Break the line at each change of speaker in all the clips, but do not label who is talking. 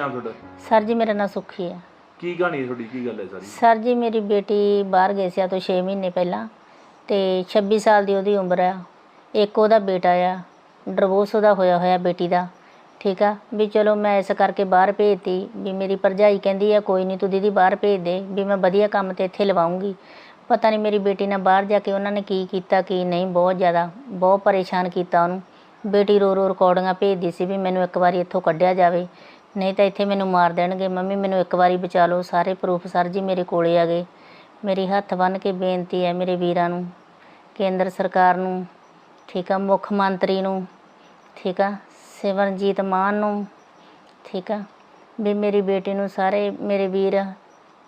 ਨਾਮ ਤੁਹਾਡਾ?
ਸਰ ਜੀ ਮੇਰਾ ਨਾਂ ਸੁਖੀ ਹੈ।
ਕੀ ਕਹਾਣੀ ਹੈ ਤੁਹਾਡੀ? ਕੀ ਗੱਲ ਹੈ ਸਾਰੀ?
ਸਰ ਜੀ ਮੇਰੀ ਬੇਟੀ ਬਾਹਰ ਗਈ ਸੀ ਆ ਤੋਂ 6 ਮਹੀਨੇ ਪਹਿਲਾਂ ਤੇ 26 ਸਾਲ ਦੀ ਉਹਦੀ ਉਮਰ ਆ। ਇੱਕ ਉਹਦਾ ਬੇਟਾ ਆ ਡਿਵੋਰਸ ਉਹਦਾ ਹੋਇਆ ਹੋਇਆ ਬੇਟੀ ਦਾ ਠੀਕ ਆ? ਵੀ ਚਲੋ ਮੈਂ ਇਸ ਕਰਕੇ ਬਾਹਰ ਭੇਜਤੀ ਵੀ ਮੇਰੀ ਭਰਜਾਈ ਕਹਿੰਦੀ ਆ ਕੋਈ ਨਹੀਂ ਤੂੰ ਦੀਦੀ ਬਾਹਰ ਭੇਜ ਦੇ ਵੀ ਮੈਂ ਵਧੀਆ ਕੰਮ ਤੇ ਇੱਥੇ ਲਵਾਉਂਗੀ। ਪਤਾ ਨਹੀਂ ਮੇਰੀ ਬੇਟੀ ਨਾਲ ਬਾਹਰ ਜਾ ਕੇ ਉਹਨਾਂ ਨੇ ਕੀ ਕੀਤਾ ਕੀ ਨਹੀਂ ਬਹੁਤ ਜ਼ਿਆਦਾ ਬਹੁਤ ਪਰੇਸ਼ਾਨ ਕੀਤਾ ਉਹਨੂੰ। ਬੇਟੀ ਰੋ ਰੋ ਰਿਕਾਰਡਿੰਗਾਂ ਭੇਜਦੀ ਸੀ ਵੀ ਮੈਨੂੰ ਇੱਕ ਵਾਰੀ ਇੱਥੋਂ ਕੱਢਿਆ ਜਾਵੇ। ਨਹੀਂ ਤਾਂ ਇੱਥੇ ਮੈਨੂੰ ਮਾਰ ਦੇਣਗੇ। ਮੰਮੀ, ਮੈਨੂੰ ਇੱਕ ਵਾਰੀ ਬਚਾ ਲਓ। ਸਾਰੇ ਪ੍ਰੂਫ ਸਰ ਜੀ ਮੇਰੇ ਕੋਲੇ ਆ ਗਏ। ਮੇਰੀ ਹੱਥ ਬੰਨ੍ਹ ਕੇ ਬੇਨਤੀ ਹੈ ਮੇਰੇ ਵੀਰਾਂ ਨੂੰ, ਕੇਂਦਰ ਸਰਕਾਰ ਨੂੰ, ਠੀਕ ਆ, ਮੁੱਖ ਮੰਤਰੀ ਨੂੰ, ਠੀਕ ਆ ਸਿਮਰਨਜੀਤ ਮਾਨ ਨੂੰ, ਠੀਕ ਆ, ਵੀ ਮੇਰੀ ਬੇਟੀ ਨੂੰ ਸਾਰੇ ਮੇਰੇ ਵੀਰ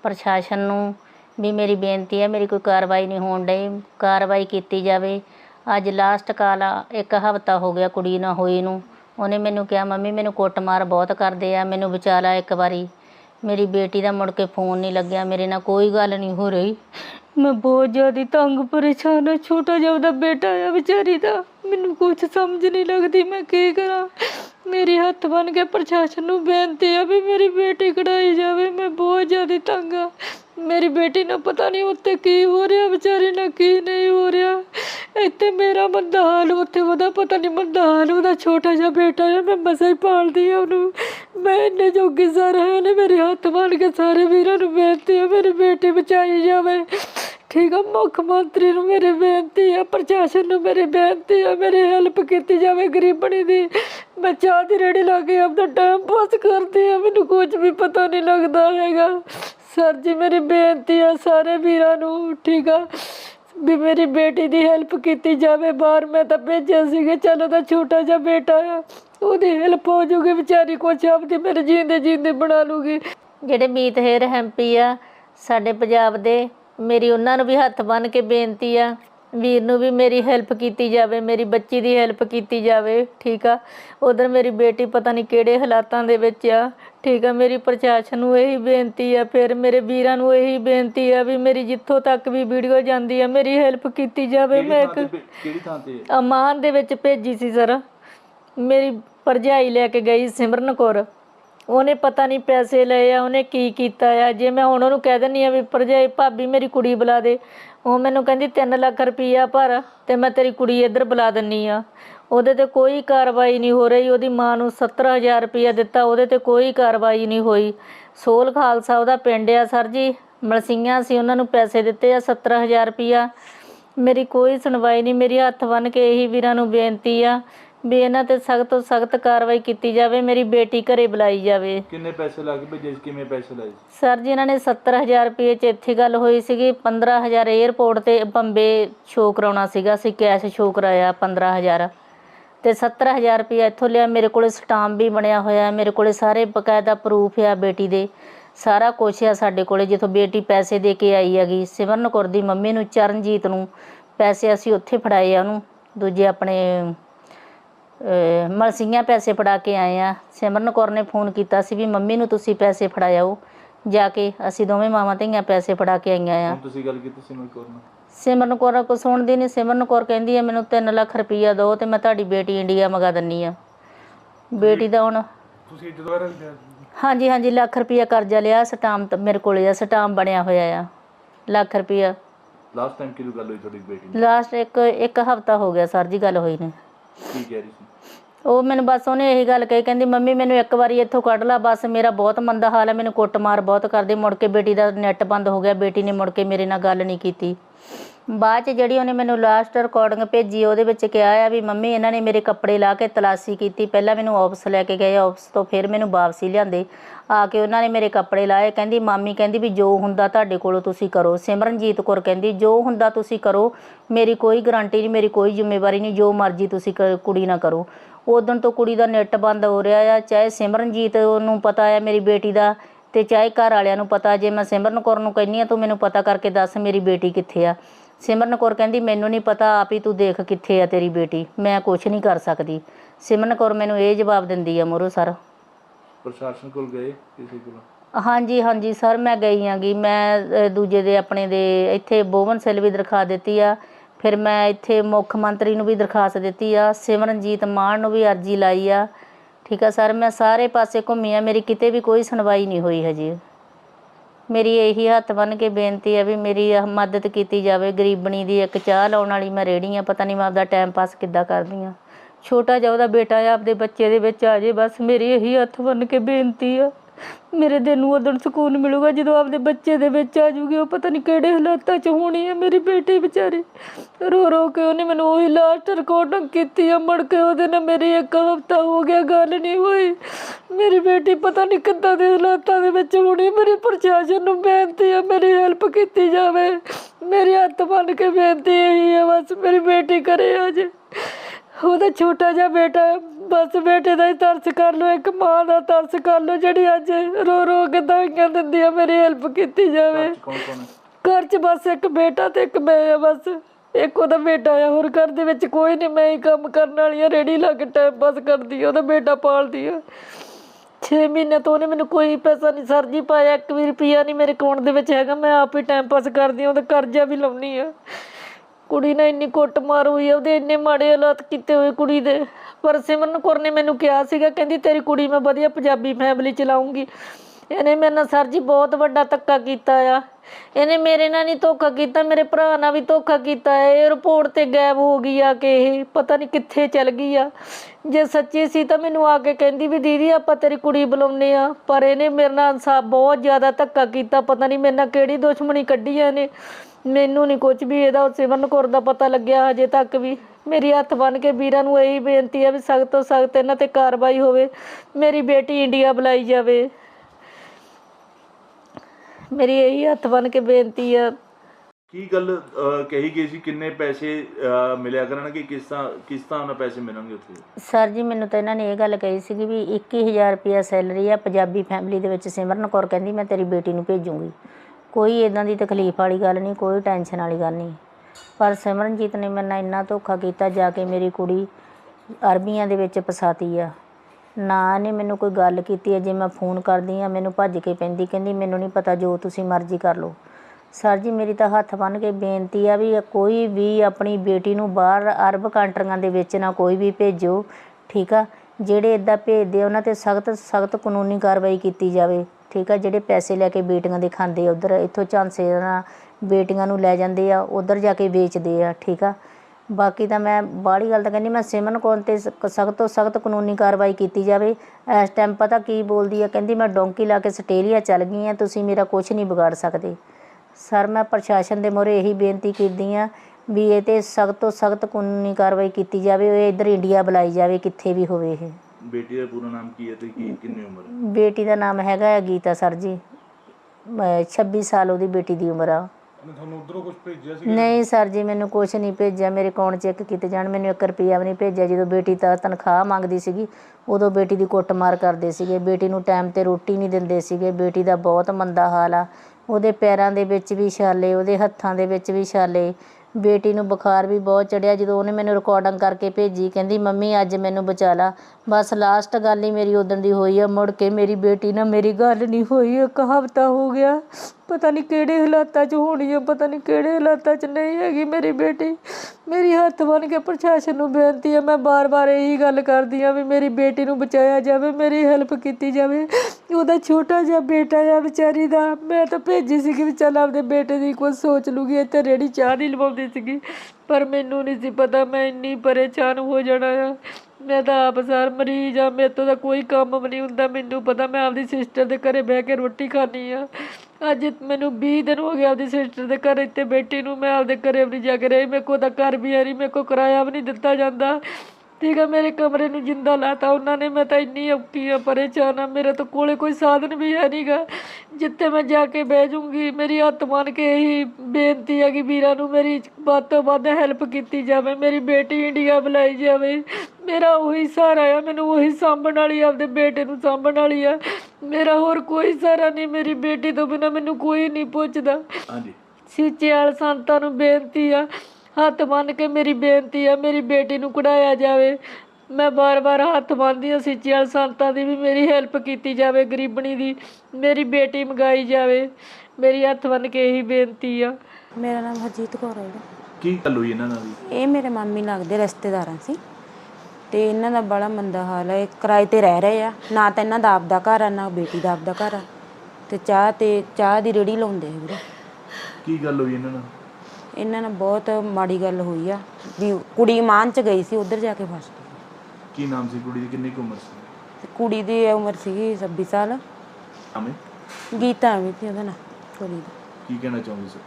ਪ੍ਰਸ਼ਾਸਨ ਨੂੰ ਵੀ ਮੇਰੀ ਬੇਨਤੀ ਹੈ, ਮੇਰੀ ਕੋਈ ਕਾਰਵਾਈ ਨਹੀਂ ਹੋਣ ਡਈ। ਕਾਰਵਾਈ ਕੀਤੀ ਜਾਵੇ। ਅੱਜ ਲਾਸਟ ਕਾਲ ਆ, ਇੱਕ ਹਫ਼ਤਾ ਹੋ ਗਿਆ ਕੁੜੀ ਨਾਲ ਹੋਈ ਨੂੰ। ਉਹਨੇ ਮੈਨੂੰ ਕਿਹਾ, ਮੰਮੀ, ਮੈਨੂੰ ਕੁੱਟਮਾਰ ਬਹੁਤ ਕਰਦੇ ਆ, ਮੈਨੂੰ ਵਿਚਾਲਾ ਇੱਕ ਵਾਰੀ ਮੇਰੀ ਬੇਟੀ ਦਾ ਮੁੜ ਕੇ ਫੋਨ ਨਹੀਂ ਲੱਗਿਆ, ਮੇਰੇ ਨਾਲ ਕੋਈ ਗੱਲ ਨਹੀਂ ਹੋ ਰਹੀ। ਮੈਂ ਬਹੁਤ ਜ਼ਿਆਦਾ ਤੰਗ ਪਰੇਸ਼ਾਨ ਆ, ਛੋਟਾ ਜਿਹਾ ਉਹਦਾ ਬੇਟਾ ਆ ਵਿਚਾਰੀ ਦਾ। ਮੈਨੂੰ ਕੁਝ ਸਮਝ ਨਹੀਂ ਲੱਗਦੀ, ਮੈਂ ਕੀ ਕਰਾਂ? ਮੇਰੀ ਹੱਥ ਬਨ ਕੇ ਪ੍ਰਸ਼ਾਸਨ ਨੂੰ ਬੇਨਤੀ ਆ ਵੀ ਮੇਰੀ ਬੇਟੀ ਕਢਾਈ ਜਾਵੇ, ਮੈਂ ਬਹੁਤ ਜ਼ਿਆਦਾ ਤੰਗ ਆ। ਮੇਰੀ ਬੇਟੀ ਨੂੰ ਪਤਾ ਨਹੀਂ ਉੱਤੇ ਕੀ ਹੋ ਰਿਹਾ, ਵਿਚਾਰੀ ਨਾਲ ਕੀ ਨਹੀਂ ਹੋ ਰਿਹਾ। ਇੱਥੇ ਮੇਰਾ ਮੰਦਾ ਹਾਲ ਉੱਥੇ ਉਹਦਾ ਪਤਾ ਨਹੀਂ ਮੰਦਾ ਹਾਲ ਉਹਦਾ ਛੋਟਾ ਜਿਹਾ ਬੇਟਾ ਆ, ਮੈਂ ਮਸਾ ਹੀ ਪਾਲਦੀ ਆ ਉਹਨੂੰ। ਮੈਂ ਇੰਨੇ ਜੋਗੀ ਸਰ ਹੈ ਨੇ ਮੇਰੇ ਹੱਥ ਬਨ ਕੇ ਸਾਰੇ ਵੀਰਾਂ ਨੂੰ ਬੇਨਤੀ ਆ, ਮੇਰੀ ਬੇਟੀ ਬਚਾਈ ਜਾਵੇ। ਠੀਕ ਆ, ਮੁੱਖ ਮੰਤਰੀ ਨੂੰ ਮੇਰੀ ਬੇਨਤੀ ਆ, ਪ੍ਰਸ਼ਾਸਨ ਨੂੰ ਮੇਰੀ ਬੇਨਤੀ ਆ, ਮੇਰੀ ਹੈਲਪ ਕੀਤੀ ਜਾਵੇ ਗਰੀਬਣੀ ਦੀ। ਮੈਂ ਚਾਹ ਦੀ ਰੇੜੀ ਲਾ ਕੇ ਆਪਦਾ ਟਾਈਮ ਪਾਸ ਕਰਦੀ ਆ, ਮੈਨੂੰ ਕੁਝ ਵੀ ਪਤਾ ਨਹੀਂ ਲੱਗਦਾ ਹੈਗਾ। ਸਰ ਜੀ, ਮੇਰੀ ਬੇਨਤੀ ਆ ਸਾਰੇ ਵੀਰਾਂ ਨੂੰ, ਠੀਕ ਆ? ਵੀ ਮੇਰੀ ਬੇਟੀ ਦੀ ਹੈਲਪ ਕੀਤੀ ਜਾਵੇ, ਬਾਹਰ ਮੈਂ ਤਾਂ ਭੇਜਿਆ ਸੀਗਾ, ਚਲੋ ਤਾਂ ਛੋਟਾ ਜਿਹਾ ਬੇਟਾ ਆ, ਉਹਦੀ ਹੈਲਪ ਹੋ ਜੂਗੀ, ਵਿਚਾਰੀ ਕੁਛ ਆਪਦੀ ਮੇਰੇ ਜੀਂਦੇ ਜੀਂਦੇ ਬਣਾ ਲੂਗੀ। ਜਿਹੜੇ ਮੀਤ ਹੇਰ ਹੈਂਪੀ ਆ, ਸਾਡੇ ਪੰਜਾਬ ਦੇ, ਮੇਰੀ ਉਹਨਾਂ ਨੂੰ ਵੀ ਹੱਥ ਬੰਨ ਕੇ ਬੇਨਤੀ ਆ, ਵੀਰ ਨੂੰ ਵੀ ਮੇਰੀ ਹੈਲਪ ਕੀਤੀ ਜਾਵੇ, ਮੇਰੀ ਬੱਚੀ ਦੀ ਹੈਲਪ ਕੀਤੀ ਜਾਵੇ, ਠੀਕ ਆ? ਉਧਰ ਮੇਰੀ ਬੇਟੀ ਪਤਾ ਨਹੀਂ ਕਿਹੜੇ ਹਾਲਾਤਾਂ ਦੇ ਵਿੱਚ ਆ ਠੀਕ ਆ ਮੇਰੀ ਪ੍ਰਸ਼ਾਸਨ ਨੂੰ ਇਹੀ ਬੇਨਤੀ ਆ ਫਿਰ ਮੇਰੇ ਵੀਰਾਂ ਨੂੰ ਇਹੀ ਬੇਨਤੀ ਆ ਵੀ ਮੇਰੀ ਜਿੱਥੋਂ ਤੱਕ ਵੀ ਵੀਡੀਓ ਜਾਂਦੀ ਆ ਮੇਰੀ ਹੈਲਪ ਕੀਤੀ ਜਾਵੇ ਮੈਂ ਇੱਕ
ਕਿਹੜੀ ਥਾਂ ਤੇ?
ਅਮਾਨ ਦੇ ਵਿੱਚ ਭੇਜੀ ਸੀ ਸਰ। ਮੇਰੀ ਭਰਜਾਈ ਲੈ ਕੇ ਗਈ ਸਿਮਰਨ ਕੌਰ। ਉਹਨੇ ਪਤਾ ਨਹੀਂ ਪੈਸੇ ਲਏ ਆ ਉਹਨੇ ਕੀ ਕੀਤਾ ਆ। ਜੇ ਮੈਂ ਹੁਣ ਉਹਨੂੰ ਕਹਿ ਦਿੰਨੀ ਆ ਵੀ ਭਰਜਾਈ ਭਾਬੀ ਮੇਰੀ ਕੁੜੀ ਬੁਲਾ ਦੇ ਉਹ ਮੈਨੂੰ ਕਹਿੰਦੀ 3 ਲੱਖ ਰੁਪਈਆ ਭਰ ਤੇ ਮੈਂ ਤੇਰੀ ਕੁੜੀ ਇੱਧਰ ਬੁਲਾ ਦਿੰਨੀ ਆ। ਉਹਦੇ ਤੇ ਕੋਈ ਕਾਰਵਾਈ ਨਹੀਂ ਹੋ ਰਹੀ ਉਹਦੀ ਮਾਂ ਨੂੰ 70000 ਰੁਪਈਆ ਦਿੱਤਾ ਉਹਦੇ ਤੇ ਕੋਈ ਕਾਰਵਾਈ ਨਹੀਂ ਹੋਈ। ਸੋਲ ਖਾਲਸਾ ਉਹਦਾ ਪਿੰਡ ਆ ਸਰ ਜੀ ਮਲਸੀਆਂ ਸੀ ਉਹਨਾਂ ਨੂੰ ਪੈਸੇ ਦਿੱਤੇ ਆ 70000 ਰੁਪਈਆ ਮੇਰੀ ਕੋਈ ਸੁਣਵਾਈ ਨਹੀਂ ਮੇਰੀ ਹੱਥ ਬੰਨ ਕੇ ਇਹੀ ਵੀਰਾਂ ਨੂੰ ਬੇਨਤੀ ਆ ਵੀ ਇਹਨਾਂ ਤੇ ਸਖਤ ਤੋਂ ਸਖਤ ਕਾਰਵਾਈ ਕੀਤੀ ਜਾਵੇ ਮੇਰੀ ਬੇਟੀ ਘਰੇ ਬੁਲਾਈ ਜਾਵੇ।
ਕਿੰਨੇ ਪੈਸੇ ਲੱਗ ਭੇਜੇ ਕਿਵੇਂ ਪੈਸੇ ਲਏ?
ਸਰ ਜੀ ਇਹਨਾਂ ਨੇ 70000 ਰੁਪਏ ਚ ਇੱਥੇ ਗੱਲ ਹੋਈ ਸੀਗੀ 15000 에ਅਰਪੋਰਟ ਤੇ ਬੰਬੇ ਸ਼ੋਅ ਕਰਾਉਣਾ ਸੀਗਾ ਅਸੀਂ ਕੈਸ਼ ਸ਼ੋਅ ਕਰਾਇਆ 15000 ਤੇ 70000 ਰੁਪਇਆ ਇੱਥੋਂ ਲਿਆ। ਮੇਰੇ ਕੋਲੇ ਸਟਾਮ ਵੀ ਬਣਿਆ ਹੋਇਆ ਮੇਰੇ ਕੋਲੇ ਸਾਰੇ ਬਕਾਇਦਾ ਪ੍ਰੂਫ ਆ ਬੇਟੀ ਦੇ। ਸਾਰਾ ਕੁਛ ਆ ਸਾਡੇ ਕੋਲੇ। ਜਿੱਥੋਂ ਬੇਟੀ ਪੈਸੇ ਦੇ ਕੇ ਆਈ ਹੈਗੀ, ਸਿਮਰਨ ਕੌਰ ਦੀ ਮੰਮੀ ਨੂੰ, ਚਰਨਜੀਤ ਨੂੰ, ਪੈਸੇ ਅਸੀਂ ਉੱਥੇ ਫੜਾਏ ਆ ਉਹਨੂੰ। ਦੂਜੇ ਆਪਣੇ, ਅਹ, ਮਲਸੀਆਂ ਪੈਸੇ ਫੜਾ ਕੇ ਆਏ ਆ। ਸਿਮਰਨ ਕੌਰ ਨੇ ਫੋਨ ਕੀਤਾ ਸੀ ਵੀ ਮੰਮੀ ਨੂੰ ਤੁਸੀਂ ਪੈਸੇ ਫੜਾਇਓ ਜਾ ਕੇ ਅਸੀਂ ਦੋਵੇਂ ਮਾਵਾਂ ਧੀਆਂ ਪੈਸੇ ਫੜਾ ਕੇ ਆਈਆਂ ਆ।
ਤੁਸੀਂ ਗੱਲ ਕੀਤੀ ਸੀ ਮੈਂ ਕੋਰਨ
ਸਿਮਰਨ ਕੌਰ ਕੋ ਸੁਣਦੀ ਨਹੀਂ ਸਿਮਰਨ ਕੌਰ ਕਹਿੰਦੀ ਹੈ ਮੈਨੂੰ 3 ਲੱਖ ਰੁਪਈਆ ਦਿਓ ਤੇ ਮੈਂ ਤੁਹਾਡੀ ਬੇਟੀ ਇੰਡੀਆ ਮੰਗਾ ਦਿੰਨੀ ਆ। ਬੇਟੀ ਦਾ ਹੁਣ
ਤੁਸੀਂ ਦੁਬਾਰਾ
ਹਾਂਜੀ ਹਾਂਜੀ ਲੱਖ ਰੁਪਈਆ ਕਰਜ਼ਾ ਲਿਆ ਸਟਾਮ ਮੇਰੇ ਕੋਲੇ ਆ ਸਟਾਮ ਬਣਿਆ ਹੋਇਆ ਆ ਲੱਖ ਰੁਪਈਆ।
ਲਾਸਟ ਟਾਈਮ ਕਿਹੜੀ ਗੱਲ ਹੋਈ ਤੁਹਾਡੀ ਬੇਟੀ ਨਾਲ?
ਲਾਸਟ ਇੱਕ ਇੱਕ ਹਫਤਾ ਹੋ ਗਿਆ ਸਰ ਜੀ ਗੱਲ ਹੋਈ ਨੇ।
ਕੀ ਕਹਿ ਰਹੀ ਸੀ?
ਉਹ ਮੈਨੂੰ ਬਸ ਉਹਨੇ ਇਹੀ ਗੱਲ ਕਹੀ ਕਹਿੰਦੀ ਮੰਮੀ ਮੈਨੂੰ ਇੱਕ ਵਾਰੀ ਇੱਥੋਂ ਕੱਢ ਲਾ ਬਸ ਮੇਰਾ ਬਹੁਤ ਮੰਦਾ ਹਾਲ ਹੈ ਮੈਨੂੰ ਕੁੱਟਮਾਰ ਬਹੁਤ ਕਰਦੀ ਮੁੜ ਕੇ ਬੇਟੀ ਦਾ ਨੈਟ ਬੰਦ ਹੋ ਗਿਆ ਬੇਟੀ ਨੇ ਮੁੜ ਕੇ ਮੇਰੇ ਨਾਲ ਗੱਲ ਨਹੀਂ ਕੀਤੀ। ਬਾਅਦ ਚ ਜਿਹੜੀ ਉਹਨੇ ਮੈਨੂੰ ਲਾਸਟ ਰਿਕਾਰਡਿੰਗ ਭੇਜੀ, ਉਹਦੇ ਵਿੱਚ ਕਿਹਾ ਆ ਵੀ ਮੰਮੀ, ਇਹਨਾਂ ਨੇ ਮੇਰੇ ਕੱਪੜੇ ਲਾ ਕੇ ਤਲਾਸ਼ੀ ਕੀਤੀ। ਪਹਿਲਾਂ ਮੈਨੂੰ ਆਫਿਸ ਲੈ ਕੇ ਗਏ ਆਫਿਸ ਤੋਂ ਫਿਰ ਮੈਨੂੰ ਵਾਪਸੀ ਲਿਆਂਦੇ। ਆ ਕੇ ਉਹਨਾਂ ਨੇ ਮੇਰੇ ਕੱਪੜੇ ਲਾਏ, ਕਹਿੰਦੀ, ਮਾਮੀ ਕਹਿੰਦੀ ਵੀ ਜੋ ਹੁੰਦਾ ਤੁਹਾਡੇ ਕੋਲੋਂ ਤੁਸੀਂ ਕਰੋ। ਸਿਮਰਨਜੀਤ ਕੌਰ ਕਹਿੰਦੀ, ਜੋ ਹੁੰਦਾ ਤੁਸੀਂ ਕਰੋ, ਮੇਰੀ ਕੋਈ ਗਾਰੰਟੀ ਨਹੀਂ, ਮੇਰੀ ਕੋਈ ਜ਼ਿੰਮੇਵਾਰੀ ਨਹੀਂ, ਜੋ ਮਰਜ਼ੀ ਤੁਸੀਂ ਕੁੜੀ ਨਾਲ ਕਰੋ। ਉਦੋਂ ਤੋਂ ਕੁੜੀ ਦਾ ਨੈਟ ਬੰਦ ਹੋ ਰਿਹਾ ਆ, ਚਾਹੇ ਸਿਮਰਨਜੀਤ ਨੂੰ ਪਤਾ ਆ ਮੇਰੀ ਬੇਟੀ ਦਾ ਤੇ ਚਾਹੇ ਘਰ ਵਾਲਿਆਂ ਨੂੰ ਪਤਾ, ਜੇ ਮੈਂ ਸਿਮਰਨ ਕੌਰ ਨੂੰ ਕਹਿੰਨੀ ਆ, ਤੂੰ ਮੈਨੂੰ ਪਤਾ ਕਰਕੇ ਦੱਸ ਮੇਰੀ ਬੇਟੀ ਕਿੱਥੇ ਆ? ਸਿਮਰਨ ਕੌਰ ਕਹਿੰਦੀ ਮੈਨੂੰ ਨਹੀਂ ਪਤਾ ਆਪ ਹੀ ਤੂੰ ਦੇਖ ਕਿੱਥੇ ਆ ਤੇਰੀ ਬੇਟੀ। ਮੈਂ ਕੁਝ ਨਹੀਂ ਕਰ ਸਕਦੀ। ਸਿਮਰਨ ਕੌਰ ਮੈਨੂੰ ਇਹ ਜਵਾਬ ਦਿੰਦੀ ਆ ਮੋਰੋ ਸਰ।
ਪ੍ਰਸ਼ਾਸਨ ਕੋਲ ਗਏ ਕਿਸੇ ਕੋਲ?
ਹਾਂਜੀ ਹਾਂਜੀ ਸਰ ਮੈਂ ਗਈ ਆਂਗੀ। ਮੈਂ ਅ, ਦੂਜੇ ਦੇ ਆਪਣੇ ਦੇ ਇੱਥੇ ਬੋਵਨ ਸੈਲ ਵੀ ਦਰਖਾਸਤ ਦਿੱਤੀ ਆ। ਫਿਰ ਮੈਂ ਇੱਥੇ ਮੁੱਖ ਮੰਤਰੀ ਨੂੰ ਵੀ ਦਰਖਾਸਤ ਦਿੱਤੀ ਆ। ਸਿਮਰਨਜੀਤ ਮਾਨ ਨੂੰ ਵੀ ਅਰਜੀ ਲਾਈ ਆ।
ਠੀਕ ਆ ਸਰ ਮੈਂ ਸਾਰੇ ਪਾਸੇ ਘੁੰਮੀ ਆ। ਮੇਰੀ ਕਿਤੇ ਵੀ ਕੋਈ ਸੁਣਵਾਈ ਨਹੀਂ ਹੋਈ ਹਜੇ। ਮੇਰੀ ਇਹੀ ਹੱਥ ਬੰਨ ਕੇ ਬੇਨਤੀ ਹੈ ਵੀ ਮੇਰੀ ਆਹ ਮਦਦ ਕੀਤੀ ਜਾਵੇ, ਗਰੀਬਣੀ ਦੀ ਇੱਕ ਚਾਹ ਲਾਉਣ ਵਾਲੀ ਮੈਂ ਰੇੜੀ ਆ ਪਤਾ ਨਹੀਂ ਮੈਂ ਆਪਦਾ ਟਾਈਮ ਪਾਸ ਕਿੱਦਾਂ ਕਰਦੀ ਆ ਛੋਟਾ ਜਿਹਾ ਉਹਦਾ ਬੇਟਾ ਆ ਆਪਦੇ ਬੱਚੇ ਦੇ ਵਿੱਚ ਆ ਜੇ, ਬਸ ਮੇਰੀ ਇਹੀ ਹੱਥ ਬੰਨ ਕੇ ਬੇਨਤੀ ਆ। ਮੇਰੇ ਦਿਲ ਨੂੰ ਉਦੋਂ ਸਕੂਨ ਮਿਲੂਗਾ ਜਦੋਂ ਆਪਦੇ ਬੱਚੇ ਦੇ ਵਿੱਚ ਆ ਜੂਗੀ। ਉਹ ਪਤਾ ਨਹੀਂ ਕਿਹੜੇ ਹਾਲਾਤਾਂ 'ਚ ਹੋਣੀ ਹੈ ਮੇਰੀ ਬੇਟੀ ਵਿਚਾਰੀ। ਰੋ ਰੋ ਕੇ ਉਹਨੇ ਮੈਨੂੰ ਉਹੀ ਲਾਸਟ ਰਿਕਾਰਡਿੰਗ ਕੀਤੀ ਆ। ਮੁੜ ਕੇ ਉਹਦੇ ਨਾਲ ਮੇਰੀ ਇੱਕ ਹਫਤਾ ਹੋ ਗਿਆ, ਗੱਲ ਨਹੀਂ ਹੋਈ। ਮੇਰੀ ਬੇਟੀ ਪਤਾ ਨਹੀਂ ਕਿੱਦਾਂ ਦੇ ਹਾਲਾਤਾਂ ਦੇ ਵਿੱਚ ਹੋਣੀ ਮੇਰੇ ਪ੍ਰਸ਼ਾਸਨ ਨੂੰ ਬੇਨਤੀ ਆ, ਮੇਰੀ ਹੈਲਪ ਕੀਤੀ ਜਾਵੇ। ਮੇਰੇ ਹੱਥ ਬੰਨ ਕੇ ਬੇਨਤੀ ਇਹੀ ਹੈ ਬਸ ਮੇਰੀ ਬੇਟੀ ਕਰੇ ਆ ਜੇ ਉਹਦਾ ਛੋਟਾ ਜਿਹਾ ਬੇਟਾ ਬਸ ਬੇਟੇ ਦਾ ਹੀ ਤਰਸ ਕਰ ਲਓ ਇੱਕ ਮਾਂ ਦਾ ਤਰਸ ਕਰ ਲਓ ਜਿਹੜੀ ਅੱਜ ਰੋ ਰੋ ਕੇ ਦਾਈਆਂ ਦਿੰਦੀ ਆ ਮੇਰੀ ਹੈਲਪ ਕੀਤੀ ਜਾਵੇ।
ਘਰ 'ਚ ਕੌਣ ਕੌਣ ਹੈ?
ਘਰ 'ਚ ਬਸ ਇੱਕ ਬੇਟਾ ਤੇ ਇੱਕ ਮੈਂ ਆ ਬਸ। ਇੱਕ ਉਹਦਾ ਬੇਟਾ ਆ ਹੋਰ ਘਰ ਦੇ ਵਿੱਚ ਕੋਈ ਨਹੀਂ ਮੈਂ ਹੀ ਕੰਮ ਕਰਨ ਵਾਲੀ ਆ ਰੇੜੀ ਲਾ ਕੇ ਟਾਈਮ ਪਾਸ ਕਰਦੀ ਆ ਉਹਦਾ ਬੇਟਾ ਪਾਲਦੀ ਆ। 6 ਮਹੀਨੇ ਤੋਂ ਉਹਨੇ ਮੈਨੂੰ ਕੋਈ ਪੈਸਾ ਨਹੀਂ ਸਰ ਜੀ ਪਾਇਆ ਇੱਕ ਵੀ ਰੁਪਿਆ ਨਹੀਂ ਮੇਰੇ ਅਕਾਊਂਟ ਦੇ ਵਿੱਚ ਹੈਗਾ ਮੈਂ ਆਪ ਹੀ ਟਾਈਮ ਪਾਸ ਕਰਦੀ ਆ ਉਹਦਾ ਕਰਜ਼ਾ ਵੀ ਲਾਉਣੀ ਆ। ਕੁੜੀ ਨਾਲ ਇੰਨੀ ਕੁੱਟ ਮਾਰ ਹੋਈ ਆ, ਉਹਦੇ ਇੰਨੇ ਮਾੜੇ ਹਾਲਾਤ ਕੀਤੇ ਹੋਏ ਕੁੜੀ ਦੇ। ਪਰ ਸਿਮਰਨ ਕੌਰ ਨੇ ਮੈਨੂੰ ਕਿਹਾ ਸੀਗਾ, ਕਹਿੰਦੀ ਤੇਰੀ ਕੁੜੀ ਮੈਂ ਵਧੀਆ ਪੰਜਾਬੀ ਫੈਮਿਲੀ ਚ ਲਾਉਂਗੀ ਇਹਨੇ ਮੇਰੇ ਨਾਲ ਸਰ ਜੀ ਬਹੁਤ ਵੱਡਾ ਧੱਕਾ ਕੀਤਾ ਆ। ਇਹਨੇ ਮੇਰੇ ਨਾਲ ਨਹੀਂ ਧੋਖਾ ਕੀਤਾ, ਮੇਰੇ ਭਰਾ ਨਾਲ ਵੀ ਧੋਖਾ ਕੀਤਾ ਹੈ 에어ਪੋਰਟ ਤੇ ਗਾਇਬ ਹੋ ਗਈ ਆ ਕਿ ਇਹ, ਪਤਾ ਨਹੀਂ ਕਿੱਥੇ ਚਲ ਗਈ ਆ। ਜੇ ਸੱਚੀ ਸੀ ਤਾਂ ਮੈਨੂੰ ਆ ਕੇ ਕਹਿੰਦੀ ਵੀ ਦੀਦੀ ਆਪਾਂ ਤੇਰੀ ਕੁੜੀ ਬੁਲਾਉਂਦੇ ਆ। ਪਰ ਇਹਨੇ ਮੇਰੇ ਨਾਲ ਇਨਸਾਫ ਬਹੁਤ ਜ਼ਿਆਦਾ ਧੱਕਾ ਕੀਤਾ, ਪਤਾ ਨਹੀਂ ਮੇਰੇ ਨਾਲ ਕਿਹੜੀ ਦੁਸ਼ਮਣੀ ਕੱਢੀ ਆ ਇਹਨੇ। ਮੈਨੂੰ ਨਹੀਂ ਕੁਝ ਵੀ ਇਹਦਾ ਸਿਮਰਨ ਕੌਰ ਦਾ ਪਤਾ ਲੱਗਿਆ ਹਜੇ ਤੱਕ ਵੀ। ਮੇਰੀ ਹੱਥ ਬੰਨ ਕੇ ਵੀਰਾਂ ਨੂੰ ਇਹੀ ਬੇਨਤੀ ਹੈ ਵੀ ਸਖਤ ਤੋਂ ਸਖਤ ਇਹਨਾਂ ਤੇ ਕਾਰਵਾਈ ਹੋਵੇ। ਮੇਰੀ ਬੇਟੀ ਇੰਡੀਆ ਬੁਲਾਈ ਜਾਵੇ। ਮੇਰੀ ਇਹੀ ਹੱਥ ਬੰਨ ਕੇ ਬੇਨਤੀ ਆ।
ਕੀ ਗੱਲ ਅਹ, ਕਹੀ ਗਈ ਸੀ? ਕਿੰਨੇ ਪੈਸੇ ਅਹ, ਮਿਲਿਆ ਕਰਨਗੇ? ਕਿਸ ਤਰ੍ਹਾਂ ਕਿਸ ਤਰ੍ਹਾਂ ਨਾਲ ਪੈਸੇ ਮਿਲਣਗੇ ਉੱਥੇ?
ਸਰ ਜੀ ਮੈਨੂੰ ਤਾਂ ਇਹਨਾਂ ਨੇ ਇਹ ਗੱਲ ਕਹੀ ਸੀਗੀ ਵੀ 21000 ਰੁਪਿਆ ਸੈਲਰੀ ਆ ਪੰਜਾਬੀ ਫੈਮਿਲੀ ਦੇ ਵਿੱਚ ਸਿਮਰਨ ਕੌਰ ਕਹਿੰਦੀ ਮੈਂ ਤੇਰੀ ਬੇਟੀ ਨੂੰ ਭੇਜੂੰਗੀ। ਕੋਈ ਇਦਾਂ ਦੀ ਤਕਲੀਫ ਵਾਲੀ ਗੱਲ ਨਹੀਂ, ਕੋਈ ਟੈਨਸ਼ਨ ਵਾਲੀ ਗੱਲ ਨਹੀਂ। ਪਰ ਸਿਮਰਨਜੀਤ ਨੇ ਮੇਰੇ ਨਾਲ ਇੰਨਾ ਧੋਖਾ ਕੀਤਾ, ਜਾ ਕੇ ਮੇਰੀ ਕੁੜੀ ਅਰਬੀਆਂ ਦੇ ਵਿੱਚ ਫਸਾਤੀ ਆ। ਨਾ ਇਹਨੇ ਮੈਨੂੰ ਕੋਈ ਗੱਲ ਕੀਤੀ ਹੈ ਜੇ ਮੈਂ ਫੋਨ ਕਰਦੀ ਆ, ਮੈਨੂੰ ਭੱਜ ਕੇ ਪੈਂਦੀ, ਕਹਿੰਦੀ ਮੈਨੂੰ ਨਹੀਂ ਪਤਾ, ਜੋ ਤੁਸੀਂ ਮਰਜ਼ੀ ਕਰ ਲਓ। ਸਰ ਜੀ, ਮੇਰੀ ਤਾਂ ਹੱਥ ਬੰਨ੍ਹ ਕੇ ਬੇਨਤੀ ਆ ਵੀ ਕੋਈ ਵੀ ਆਪਣੀ ਬੇਟੀ ਨੂੰ ਬਾਹਰ ਅਰਬ ਕੰਟਰੀਆਂ ਦੇ ਵਿੱਚ ਨਾ ਕੋਈ ਵੀ ਭੇਜੋ, ਠੀਕ ਆ? ਜਿਹੜੇ ਇਦਾਂ ਭੇਜਦੇ ਆ, ਉਹਨਾਂ ਤੇ ਸਖਤ ਸਖਤ ਕਾਨੂੰਨੀ ਕਾਰਵਾਈ ਕੀਤੀ ਜਾਵੇ। ਠੀਕ ਆ, ਜਿਹੜੇ ਪੈਸੇ ਲੈ ਕੇ ਬੇਟੀਆਂ ਦੇ ਖਾਂਦੇ ਆ ਉੱਧਰ, ਇੱਥੋਂ ਝਾਂਸੇ ਨਾਲ ਬੇਟੀਆਂ ਨੂੰ ਲੈ ਜਾਂਦੇ ਆ, ਉੱਧਰ ਜਾ ਕੇ ਵੇਚਦੇ ਆ, ਠੀਕ ਆ। ਬਾਕੀ ਤਾਂ ਮੈਂ ਬਾਹਲੀ ਗੱਲ ਤਾਂ ਕਹਿੰਦੀ, ਮੈਂ ਸਿਮਨ ਕੌਰ ਤੇ ਸਖਤ ਤੋਂ ਸਖਤ ਕਾਨੂੰਨੀ ਕਾਰਵਾਈ ਕੀਤੀ ਜਾਵੇ। ਇਸ ਟਾਈਮ ਪਤਾ ਕੀ ਬੋਲਦੀ ਆ, ਕਹਿੰਦੀ ਮੈਂ ਡੋਂਕੀ ਲਾ ਕੇ ਆਸਟ੍ਰੇਲੀਆ ਚੱਲ ਗਈ ਆ, ਤੁਸੀਂ ਮੇਰਾ ਕੁਝ ਨਹੀਂ ਵਿਗਾੜ ਸਕਦੇ। ਸਰ, ਮੈਂ ਪ੍ਰਸ਼ਾਸਨ ਦੇ ਮੂਹਰੇ ਇਹੀ ਬੇਨਤੀ ਕਰਦੀ ਆ ਵੀ ਇਹ ਤੇ ਸਖਤ ਤੋਂ ਸਖਤ ਕਾਨੂੰਨੀ ਕਾਰਵਾਈ ਕੀਤੀ ਜਾਵੇ, ਇਹ ਇੱਧਰ ਇੰਡੀਆ ਬੁਲਾਈ ਜਾਵੇ, ਕਿੱਥੇ ਵੀ ਹੋਵੇ ਇਹ।
ਬੇਟੀ ਦਾ ਪੂਰਾ ਨਾਮ ਕੀ ਹੈ ਤੇ ਕੀ ਕਿੰਨੀ ਉਮਰ ਹੈ?
ਬੇਟੀ ਦਾ ਨਾਮ ਹੈਗਾ ਹੈ ਗੀਤਾ ਸਰ ਜੀ। ਮੈਂ 26 ਸਾਲ ਉਹਦੀ ਬੇਟੀ ਦੀ ਉਮਰ ਆ।
ਤੁਹਾਨੂੰ ਉਧਰੋਂ ਕੁਝ ਭੇਜਿਆ
ਨਹੀਂ ਸਰ ਜੀ ਮੈਨੂੰ ਕੁਛ ਨਹੀਂ ਭੇਜਿਆ। ਮੇਰੇ ਅਕਾਊਂਟ ਚੈੱਕ ਕੀਤੇ ਜਾਣ। ਮੈਨੂੰ 1 ਰੁਪਿਆ ਵੀ ਨਹੀਂ ਭੇਜਿਆ। ਜਦੋਂ ਬੇਟੀ ਤਾਂ ਤਨਖਾਹ ਮੰਗਦੀ ਸੀਗੀ ਉਦੋਂ ਬੇਟੀ ਦੀ ਕੁੱਟਮਾਰ ਕਰਦੇ ਸੀਗੇ। ਬੇਟੀ ਨੂੰ ਟਾਈਮ ਤੇ ਰੋਟੀ ਨਹੀਂ ਦਿੰਦੇ ਸੀਗੇ। ਬੇਟੀ ਦਾ ਬਹੁਤ ਮੰਦਾ ਹਾਲ ਆ। ਉਹਦੇ ਪੈਰਾਂ ਦੇ ਵਿੱਚ ਵੀ ਛਾਲੇ ਉਹਦੇ ਹੱਥਾਂ ਦੇ ਵਿੱਚ ਵੀ ਛਾਲੇ। ਬੇਟੀ ਨੂੰ ਬੁਖਾਰ ਵੀ ਬਹੁਤ ਚੜਿਆ, ਜਦੋਂ ਉਹਨੇ ਮੈਨੂੰ ਰਿਕਾਰਡਿੰਗ ਕਰਕੇ ਭੇਜੀ, ਕਹਿੰਦੀ, ਮੰਮੀ, ਅੱਜ ਮੈਨੂੰ ਬਚਾ ਲਾ। ਬਸ ਲਾਸਟ ਗੱਲ ਹੀ ਮੇਰੀ ਉਦੋਂ ਦੀ ਹੋਈ ਆ, ਮੁੜ ਕੇ ਮੇਰੀ ਬੇਟੀ ਨਾਲ ਮੇਰੀ ਗੱਲ ਨਹੀਂ ਹੋਈ, ਇੱਕ ਹਫ਼ਤਾ ਹੋ ਗਿਆ। ਪਤਾ ਨਹੀਂ ਕਿਹੜੇ ਹਾਲਾਤਾਂ 'ਚ ਹੋਣੀ ਆ, ਪਤਾ ਨਹੀਂ ਕਿਹੜੇ ਹਾਲਾਤਾਂ 'ਚ ਨਹੀਂ ਹੈਗੀ ਮੇਰੀ ਬੇਟੀ। ਮੇਰੀ ਹੱਥ ਬੰਨ੍ਹ ਕੇ ਪ੍ਰਸ਼ਾਸਨ ਨੂੰ ਬੇਨਤੀ ਹੈ ਮੈਂ ਬਾਰ-ਬਾਰ ਇਹੀ ਗੱਲ ਕਰਦੀ ਆ ਵੀ ਮੇਰੀ ਬੇਟੀ ਨੂੰ ਬਚਾਇਆ ਜਾਵੇ, ਮੇਰੀ ਹੈਲਪ ਕੀਤੀ ਜਾਵੇ। ਉਹਦਾ ਛੋਟਾ ਜਿਹਾ ਬੇਟਾ ਆ ਵਿਚਾਰੀ ਦਾ, ਮੈਂ ਤਾਂ ਭੇਜੀ ਸੀਗੀ ਵੀ ਚੱਲ ਆਪਦੇ ਬੇਟੇ ਦੀ ਕੁਝ ਸੋਚ ਲੂਗੀ, ਇੱਥੇ ਰੇੜੀ ਚਾਹ ਨਹੀਂ ਲਵਾਉਂਦੀ ਸੀਗੀ। ਪਰ ਮੈਨੂੰ ਨਹੀਂ ਸੀ ਪਤਾ, ਮੈਂ ਇੰਨੀ ਪਰੇਸ਼ਾਨ ਹੋ ਜਾਣਾ ਆ। ਮੈਂ ਤਾਂ ਆਪ ਸਰ ਮਰੀਜ਼ ਆ, ਮੇਰੇ ਤੋਂ ਤਾਂ ਕੋਈ ਕੰਮ ਵੀ ਨਹੀਂ ਹੁੰਦਾ, ਮੈਨੂੰ ਪਤਾ ਮੈਂ ਆਪਦੀ ਸਿਸਟਰ ਦੇ ਘਰੇ ਬਹਿ ਕੇ ਰੋਟੀ ਖਾਣੀ ਆ। ਅੱਜ ਮੈਨੂੰ 20 ਦਿਨ ਹੋ ਗਏ ਆਪਦੀ ਸਿਸਟਰ ਦੇ ਘਰ ਇੱਥੇ ਬੇਟੀ ਨੂੰ, ਮੈਂ ਆਪਦੇ ਘਰੇ ਵੀ ਨਹੀਂ ਜਾ ਕੇ ਰਹੀ, ਮੇਰੇ ਕੋਲ ਤਾਂ ਘਰ ਵੀ ਹੈ ਨਹੀਂ, ਮੇਰੇ ਕੋਲ ਕਿਰਾਇਆ ਵੀ ਨਹੀਂ ਦਿੱਤਾ ਜਾਂਦਾ। ਠੀਕ ਆ ਮੇਰੇ ਕਮਰੇ ਨੂੰ ਜਿੰਦਾ ਲਾਤਾ ਉਹਨਾਂ ਨੇ, ਮੈਂ ਤਾਂ ਇੰਨੀ ਔਖੀ ਆ ਪਰੇਸ਼ਾਨ ਆ ਮੇਰੇ ਤਾਂ ਕੋਲੇ ਕੋਈ ਸਾਧਨ ਵੀ ਹੈ ਨਹੀਂਗਾ ਜਿੱਥੇ ਮੈਂ ਜਾ ਕੇ ਬਹਿ ਜਾਊਂਗੀ, ਮੇਰੀ ਹੱਥ ਮੰਨ ਕੇ ਇਹੀ ਬੇਨਤੀ ਹੈ ਕਿ ਵੀਰਾਂ ਨੂੰ ਮੇਰੀ ਵੱਧ ਤੋਂ ਵੱਧ ਹੈਲਪ ਕੀਤੀ ਜਾਵੇ, ਮੇਰੀ ਬੇਟੀ ਇੰਡੀਆ ਬੁਲਾਈ ਜਾਵੇ। ਮੇਰਾ ਉਹੀ ਸਹਾਰਾ ਆ, ਮੈਨੂੰ ਉਹੀ ਸਾਂਭਣ ਵਾਲੀ ਆਪਦੇ ਬੇਟੇ ਨੂੰ ਸਾਂਭਣ ਵਾਲੀ ਆ। ਮੇਰਾ ਹੋਰ ਕੋਈ ਸਹਾਰਾ ਨਹੀਂ ਮੇਰੀ ਬੇਟੀ ਤੋਂ ਬਿਨਾ ਮੈਨੂੰ ਕੋਈ ਨਹੀਂ ਪੁੱਛਦਾ।
ਹਾਂਜੀ।
ਸੀਚੇ ਵਾਲੇ ਸੰਤਾਂ ਨੂੰ ਬੇਨਤੀ ਆ ਹੱਥ ਬੰਨ ਕੇ ਮੇਰੀ ਬੇਨਤੀ ਆ ਮੇਰੀ ਬੇਟੀ ਨੂੰ ਕਢਾਇਆ ਜਾਵੇ। ਮੈਂ ਬਾਰ-ਬਾਰ ਹੱਥ ਬੰਨ੍ਹਦੀ ਆ ਸੀਚੇ ਵਾਲੇ ਸੰਤਾਂ ਦੀ ਵੀ ਮੇਰੀ ਹੈਲਪ ਕੀਤੀ ਜਾਵੇ ਗਰੀਬਣੀ ਦੀ ਮੇਰੀ ਬੇਟੀ ਮੰਗਾਈ ਜਾਵੇ। ਮੇਰੀ ਹੱਥ ਬੰਨ ਕੇ ਇਹੀ ਬੇਨਤੀ ਆ।
ਮੇਰਾ ਨਾਮ ਹਰਜੀਤ ਕੌਰ ਹੈ।
ਕੀ ਗੱਲ ਹੋਈ ਇਹਨਾਂ ਨਾਲ? ਵੀ
ਇਹ ਮੇਰੇ ਮਾਮੀ ਲੱਗਦੇ ਰਿਸ਼ਤੇਦਾਰਾਂ ਸੀ। ਤੇ ਇਹਨਾਂ ਦਾ ਬੜਾ ਮੰਦਾ ਹਾਲ ਹੈ ਇਹ ਕਿਰਾਏ ਤੇ ਰਹਿ ਰਹੇ ਆ। ਨਾ ਤਾਂ ਇਹਨਾਂ ਦਾ ਆਪਦਾ ਘਰ ਆ ਨਾ ਬੇਟੀ ਦਾ ਆਪਦਾ ਘਰ ਆ। ਤੇ ਚਾਹ ਤੇ ਚਾਹ ਦੀ ਰੇੜੀ ਲਾਉਂਦੇ ਆ ਵੀਰੇ।
ਕੀ ਗੱਲ ਹੋਈ ਇਹਨਾਂ ਨਾਲ?
ਇਹਨਾਂ ਨਾਲ ਬਹੁਤ ਮਾੜੀ ਗੱਲ ਹੋਈ ਆ ਵੀ ਕੁੜੀ ਮਾਨ ਚ ਗਈ ਸੀ ਉਧਰ ਜਾ ਕੇ ਫਸ ਗਈ।
ਕੀ ਨਾਮ ਸੀ ਕੁੜੀ ਦੀ? ਕਿੰਨੀ ਕੁ ਉਮਰ ਸੀ?
ਤੇ ਕੁੜੀ ਦੀ ਉਮਰ ਸੀਗੀ 26 ਸਾਲ।
ਆਮੇ
ਗੀਤਾ ਵੀ ਸੀ ਉਹਦਾ ਨਾਂ ਕੁੜੀ ਦਾ।
ਕੀ ਕਹਿਣਾ ਚਾਹੁੰਦੇ ਸੀ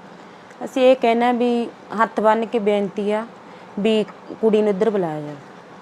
ਅਸੀਂ ਇਹ ਕਹਿਣਾ ਵੀ ਹੱਥ ਬੰਨ ਕੇ ਬੇਨਤੀ ਆ ਵੀ ਕੁੜੀ ਨੂੰ ਇੱਧਰ ਬੁਲਾਇਆ ਜਾਵੇ।